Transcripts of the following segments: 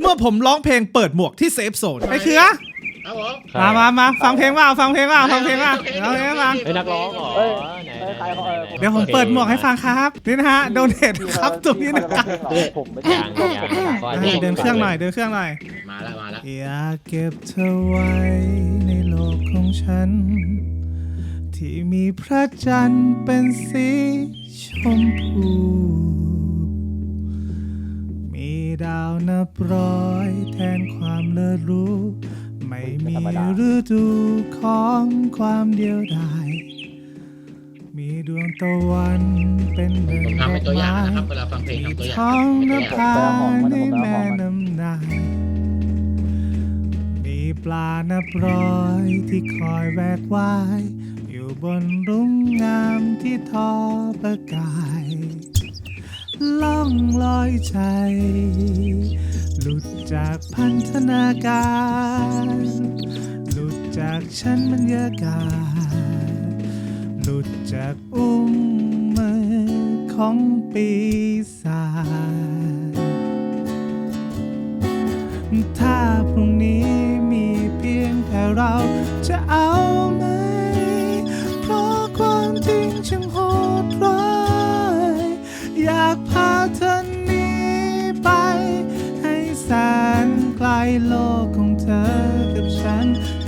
เมื่อผมร้องเพลงเปิดหมวกที่เซฟโซนไอ้เคือครับผม มามามาฟังเพลงว่าฟังเพลงว่าฟังเพลงว่าฟังเพลงว่าฟังเฮ้ยนักร้องเหรอเฮ้ยไหนเฮ้ยใครเขาเออเดี๋ยวผมเปิดหมวกให้ฟังครับนี่นะฮะโดเนทครับตรงนี้นะครับผมไม่ยังยังก่อนอ่าเดินเครื่องหน่อยเดินเครื่องหน่อย มาแล้วมาแล้วอยากเก็บเธอไว้ในโลกของฉัน ที่มีพระจันทร์เป็นสีชมพูาวนับร้อยแทนความเลิศรู้ ไม่มีฤดูของความเดียวดายมีดวงตะวันเป็นหนึ่งผมดทำเป็นตัวอย่างนะครับเวลาฟังเพลงทำตัวอย่างท้องนเป็นตัวอย่างภาในแม่น้ำนายมีปลานับร้อยที่คอยแวกว่าย อยู่บนรุ่งงามที่ทอประกาย ล่องลอยใจ หลุดจากพันธนาการ หลุดจากชั้นบรรยากาศ หลุดจากอุ้งมือของปีศาจถ้าพรุ่งนี้มีเพียงแค่เราจะเอา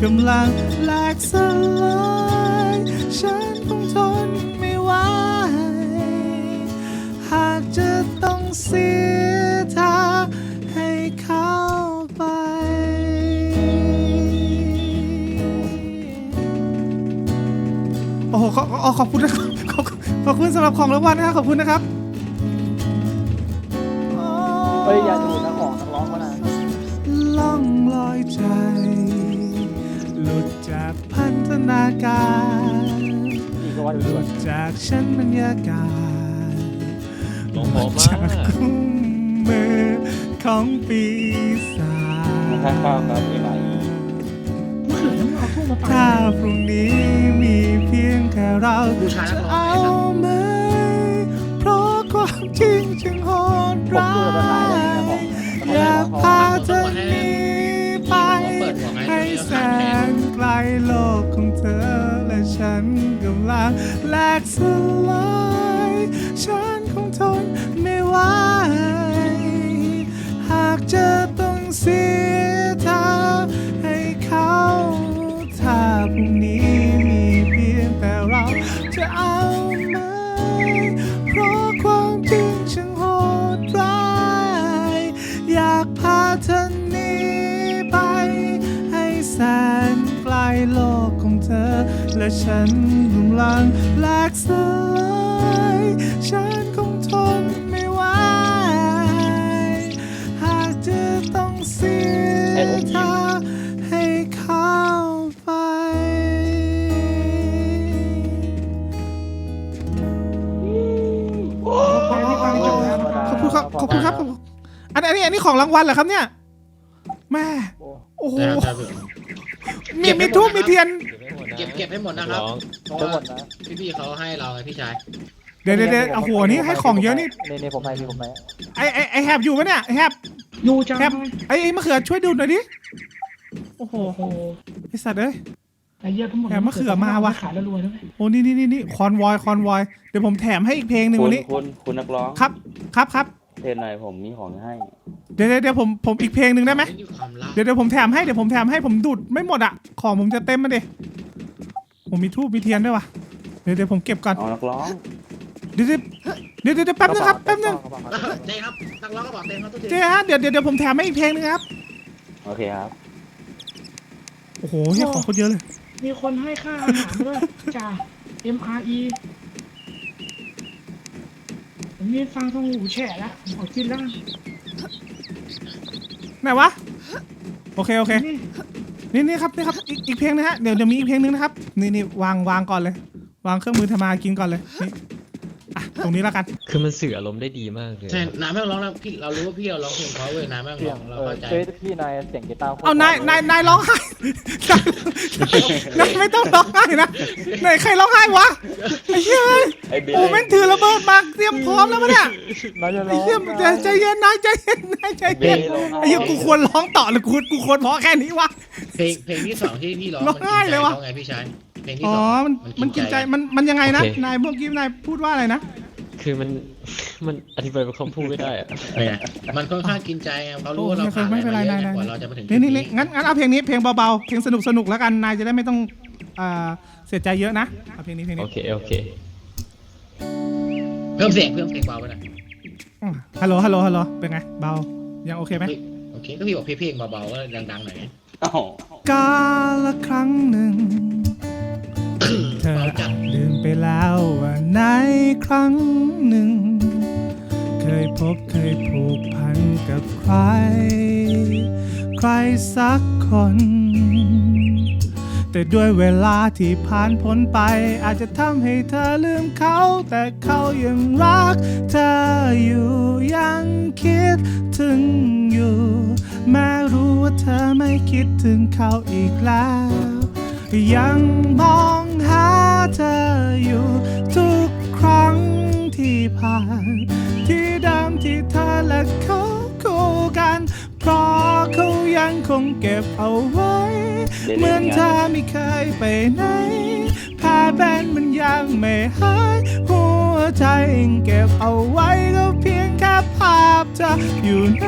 กำลังแหลกสลายฉันคงทนไม่ไหวหากจะต้องเสียเธอให้เขาไป โอ้โหขอขอขอบคุณนะครับขอบขอบคุณสำหรับของรางวัลนะครับ ขอบคุณนะครับ ว่าดูหด้ลุวยดจากชั้นบรรยากาศหลงผมมาจากคุ้มมือของปีศาจข้าวครับพี่ไหมถ้าพรุ่งนี้มีเพียงแค่เราบูชานัจะกร้องเอาไหมคางแหลกสลายฉันคงทนไม่ไหวหากเจอต้องเสีย ฉันกำลังแหลกสลายฉันคงทนไม่ไหวหากจะต้องเสียเธอให้เข้าไป ขอบคุณครับ ขอบคุณครับขอบคุณอันอันนี้อันนี้ของรางวัลเหรอครับเนี่ยแม่โอ้โห มีมีทูบมีเทียน เก็บเก็บให้หมดนะครับเพราะทั้งหมว่าดนะพี่ๆเขาให้เราไงพี่ชาย เดี๋ยวเดี๋ยวเดี๋ยวโอ้โหนี่ให้ของเยอะนี่นี่นี่ผมให้พี่ผมให้ไอไอไอแฮบอยู่ปะเนี่ยไอแฮบ อยู่จังแฮบไอไอมะเขือช่วยดูหน่อยดิโอ้โหโอ้โหไอสัตว์เอ้ย ไอ้เหี้ยทั้งหมดแหมมะเขือมาว่ะขายแล้วรวยแล้วไหมโอ้นี่นี่นี่นี่คอนวอยคอนวอยเดี๋ยวผมแถมให้อีกเพลงหนึ่งคุวัณนนี้ คุณคุณนักร้องครับครับครับเทรนหน่อยผมมีของให้ เดี๋ยวเดี๋ยวเดี๋ยวผมผมอีกเพลงหนึ่งได้ไหมนี่ความลับเดี๋ยวเดี๋ยวผมแถมให้เดี๋ยวผมแถมให้ผมดูดไม่หมดอะ ของผมจะเต็มมาดิ ผมมีทูบมีเทียนด้วยวะเดี๋ยวเดี๋ยวผมเก็บก่อนเอานักร้องเดี๋ยวเดี๋ยวเดี๋ยวเดี๋ยวแป๊บนึงครับแป๊บนึงเจ๊ครับนักร้องก็บอกเต็มครับทุกทีเจ๊ฮะเดี๋ยวเดี๋ยวเดี๋ยวผมแถมให้อีกเพลงนึงครับโอเคครับโอ้โหเฮียของคนเยอะเลยมีคนให้ค่าอาหารด้วยจ้า MRE ผมนี่ฟังทองหูแฉะแล้วผมขอกินแล้วไหนวะโอเคโอเค นี่ นี่นี่ครับนี่ครับอีกอีกเพลงนะฮะเดี๋ยวเดี๋ยวมีอีกเพลงนึงนะครับนี่นี่วางวางก่อนเลย วางเครื่องมือทำมากินก่อนเลยนี่อะตรงนี้แล้วกัน คือมันสื่ออารมณ์ได้ดีมากเลยใช่น้ำไม่ต้องร้องแล้วพี่เรารู้ว่าพี่เราร้องเพลงเพราะเว้ยน้ำไม่ต้องเสีร้ยองงเราเออเข้าใจเฮ้ยพี่นายเสียงกีตาร์โคตรเอานายนายนายร้องไห้นายไม่ต้องร้องไห้นะไหนใครร้องไห้วะไอ้เหี้ยไอ้เบลโอ้แม่งถือระเบิดมาเตรียมพร้อมแล้วปะเนี่ยนายจะร้ไอ้องเหี้ยใจใจเย็นนายใจเย็นนายใจเย็นไอ้เหี้ยกูควรร้องต่อหรือกูกูควรพอแค่นี้วะ เพลงเพลงที่สองที่พี่ร้องร้องไห้เลยวะมันกินใจเขาไงพี่ชายเพลงที่อ๋อสองมันมันกินใจมันมันยังไงนะโอเคนายเมื่อกี้นายพูดว่าอะไรนะ คือมันมันอธิบายเป็นคำพูดไม่ได้อะเนี่ยมันค่อนข้างกินใจไงเขารู้ว่าเราโอ้ผ่านไม่อะไรเป็นไรมาเยอะนายไงนายกว่าเราจะมาถึงนี่จุดนี่นี่งั้นงั้นเอาเพลงนี้เพลงเบาๆเพลงสนุกสนุกแล้วกันนายจะได้ไม่ต้องอ่าเสียใจเยอะนะเอาเพลงนี้เพลงโอนี้เคโอเค เพิ่มเสียงเพิ่มเสียงเบาไปหน่อยอะฮัลโหลฮัลโหลฮัลโหลเป็นไงเบายังโอเคไหมเฮ้ยโอเคก็พี่บอกเพลงเบาๆก็ดังๆหน่อยไงเอ้ากาละครั้งหนึ่ง เธออาจลืมไปแล้วว่าในครั้งหนึ่ง เคยพบเคยผูกพันกับใคร ใครสักคน แต่ด้วยเวลาที่ผ่านพ้นไป อาจจะทำให้เธอลืมเขา แต่เขายังรัก เธออยู่ยังคิดถึงอยู่ แม้รู้ว่าเธอไม่คิดถึงเขาอีกแล้ว ยังมอง เธออยู่ทุกครั้งที่ผ่าน ที่เดิมที่เธอและเขาคู่กัน เพราะเขายังคงเก็บเอาไว้ เหมือนเธอไม่เคยไปไหนผ้าแบนมันยังไม่หายหัวใจยังเก็บเอาไว้ก็เพียงแค่ภาพเธออยู่ไหน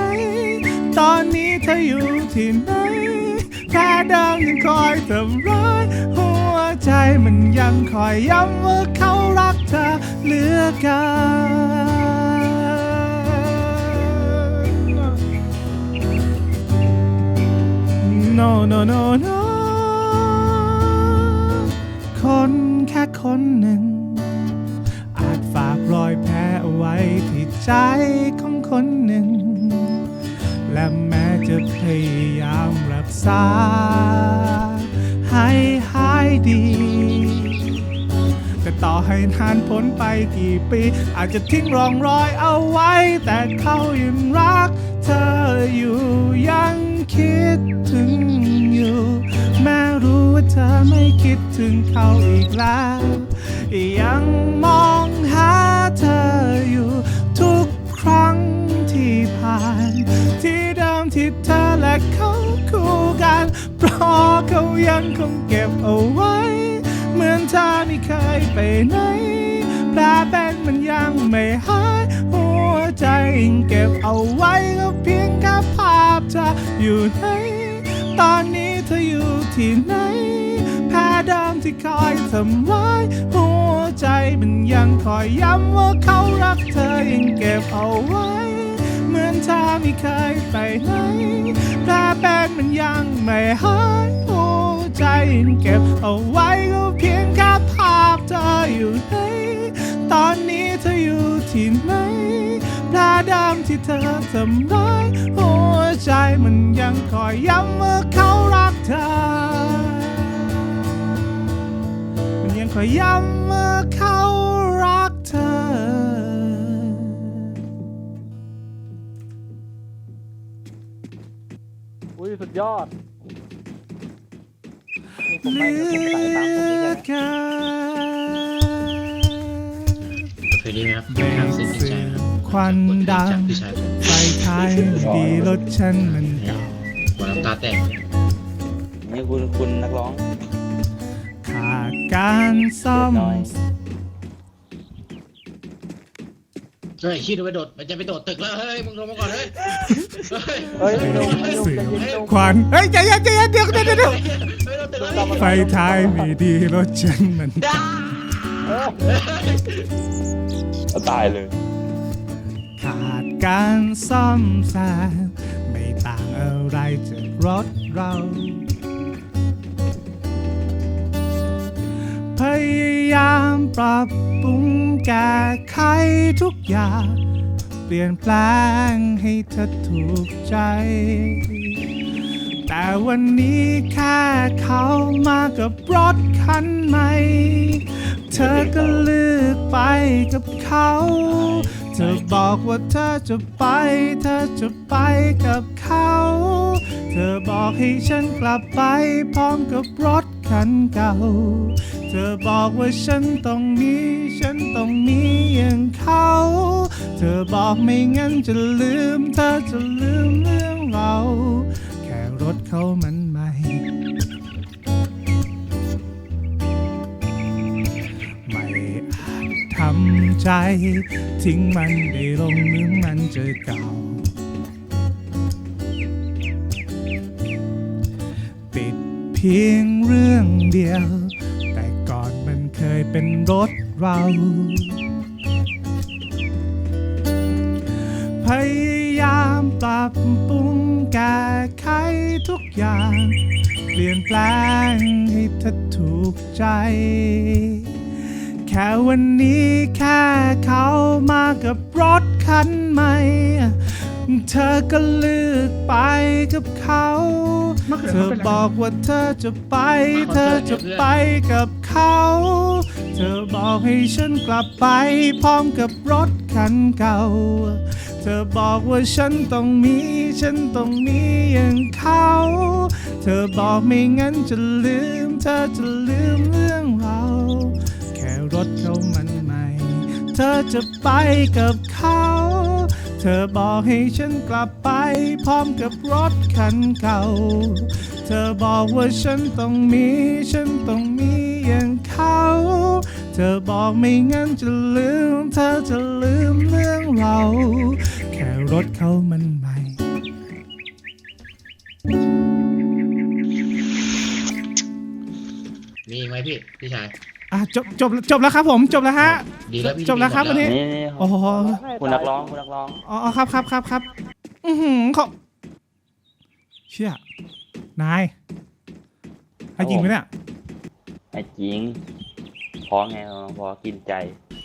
ตอนนี้เธออยู่ที่ไหนแค่เดิมยังคอยทำร้ายหัว ใจมันยังคอยย้ำว่าเขารักเธอเหลือเกิน no no no no คนแค่คนหนึ่ง อาจฝากรอยแผลเอาไว้ที่ใจของคนหนึ่ง และแม้จะพยายามรักษา ดี แต่ต่อให้นานพ้นไปกี่ปี อาจจะทิ้งร่องรอยเอาไว้ แต่เขายังรัก เธออยู่ยังคิดถึงอยู่ แม้รู้ว่าเธอไม่คิดถึงเขาอีกแล้วยังมอง ยังคงเก็บเอาไว้ เหมือนเธอไม่เคยไปไหนแผลเป็นมันยังไม่หาย หัวใจยังเก็บเอาไว้ก็เพียงแค่ภาพเธออยู่ไหน ตอนนี้เธออยู่ที่ไหนแพ้เดิมที่คอยทำร้ายหัวใจมันยังคอยย้ำว่าเขารักเธอยังเก็บเอาไว้ เหมือนเธอไม่เคยไปไหนแผลเป็นมันยังไม่หาย ใจยังเก็บเอาไว้ก็เพียงแค่ภาพเธออยู่ไหนตอนนี้เธออยู่ที่ไหนแผลดำที่เธอทำร้ายหัวใจมันยังคอยย้ำว่าเขารักเธอ มันยังคอยย้ำว่าเขารักเธอ อุ้ยสุดยอด ผมเหไม่ลืผมสายตามผมนี่อไงเกินเคยได้ไหมครับเบ่งทางเส้นพี่เสีชายยงควันดจากพี่ชายำไฟท้ายดีรถฉันมันเก่าหัวน้ำตาแตกเนี่ยนี่คุณคุณนักร้องขาดการซ่อมเเฮ้ยคิดว่าไปโดดมันจะไปโดดตึกแล้วเฮ้ยมึงลงมาก่อนเฮ้ยเฮ้ยเฮ้ยไม่ลงลงเสียจะงยิงลง ควันเฮ้ยใจเย็นใจเย็นเดี๋ยวเดี๋ยวเดี๋ยวเดี๋ยวเฮ้ยโดดตึกแล้วไฟท้ายม่ดีรถฉันมัน ก็ตายเลย ขาดการซ่อมแซมไม่ต่างอะไรจากรถเรา พยายามปรับ รุงแก้ไขทุกอย่าง เปลี่ยนแปลงให้เธอถูกใจ แต่วันนี้แค่เขามากับรถคันใหม่ เธอก็เลือกไปกับเขเขาเธอบอกว่าเธอจะไป เธอจะไปกับเขา เธอบอกให้ฉันกลับไปพร้อมกับรถ คันเก่า เธอบอกว่าฉันต้องมี ฉันต้องมีอย่างเขา เธอบอกไม่งั้นจะลืม เธอจะลืมเรื่องเรา แค่รถเขามันใหม่ไม่อาจทำใจ ทิ้งมันได้ลงหมือมันจะเก่า พียงเรื่องเดียว แต่ก่อนมันเคยเป็นรถเรา พยายามปรับปรุงแก้ไขทุกอย่าง เปลี่ยนแปลงให้เธอถูกใจ แค่วันนี้แค่เขามากับรถคันใหม่ เธอก็เลือกไปกับเขา เธอบอกว่าเธอจะไป เธอจะไปกับเขา เธอบอกให้ฉันกลับไป พร้อมกับรถคันเก่า เธอบอกว่าฉันต้องมี ฉันต้องมีอย่างเขา เธอบอกไม่งั้นจะลืม เธอจะลืมเรื่องเรา แค่รถเขามันใหม่ เธอจะไปกับเขา เธอบอกให้ฉันกลับไปพร้อมกับรถคันเก่า เธอบอกว่าฉันต้องมี ฉันต้องมีอย่างเขา เธอบอกไม่งั้นจะลืม เธอจะลืมเรื่องเรา แค่รถเขามันใหม่มีอีกไหมพี่ พี่ชาย อะจบจบจบแล้วครับผมจบแล้วฮะ ดีแล้วพี่จบแล้วครับหมวัดนนี้ นี่นี่โอ้โหคุณนักร้องคุณนักร้องอ๋อครับครับครับครับอือหือเขาเชี่ยนายให้ยิงไหมเนี่ยไอ้จริงพอไงพอกินใจ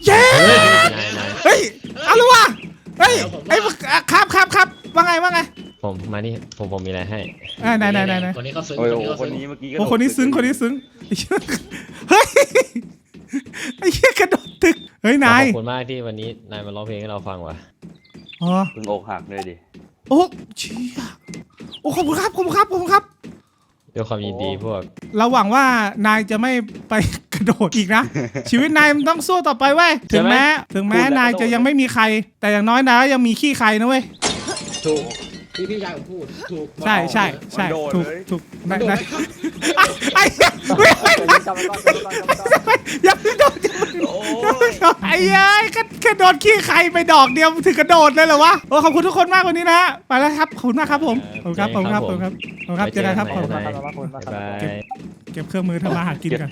เย้เฮ้ยนายนายเฮ้ยเอาละวะเฮ้ยไอ้ยอะครับครับครับว่าไงว่าไงผมมานี่ผมผมมีอะไรให้ อ่าไหนไหนไหนไหนคนนี้เขาซึ้งโอ้ยคนโอ้นี้โหเขาคนซึ้งนี้เมื่อกี้ก็โอ้คนนี้ซึ้งคนนี้ซึ้งไอ้เหี้ยเฮ้ยไอ้เหี้ยกระโดดตึก เฮ้ย นายขอบคุณมากที่วันนี้นายมาร้องเพลงให้เราฟังว่ะอ๋อเพิ่งอกหักเลยดิ โอ้เชี่ยโอ้ขอบคุณครับขอบคุณครับขอบคุณครับ ด้วยความยินดีพวก เราหวังว่านายจะไม่ไปกระโดดอีกนะ ชีวิตนายมันต้องสู้ต่อไปเว้ยใช่ถึงไหมแม้ ถึงแม้นายจะยังไม่มีใคร แต่อย่างน้อยนายก็ยังมีขี้ใครนะเว้ย ถูก พี่พี่ชายผมพูดถูกใช่ใช่ใช่มันโดดถูกเลยถูกมันานยโดดนายไหมครับอะไอ้เหี้ยไม่ไม่จำไว้ก่อนจำไว้ก่อนจำไว้ก่อนอย่าเพิ่งโดดอย่าเพิ่งโดดไอ้ยัยแค่แค่โดนขี้ใครไปดอกเดียวถึงกระโดดเลยเหรอวะโอ้ขอบคุณทุกคนมากวันนี้นะไปแล้วครับขอบคุณมากครับผมขอบคุณครับขอบคุณครับขอบคุณครับขอบคุณครับเจอกันครับขอบคุณครับบ๊ายบายเก็บเครื่องมือทำมาหากินกัน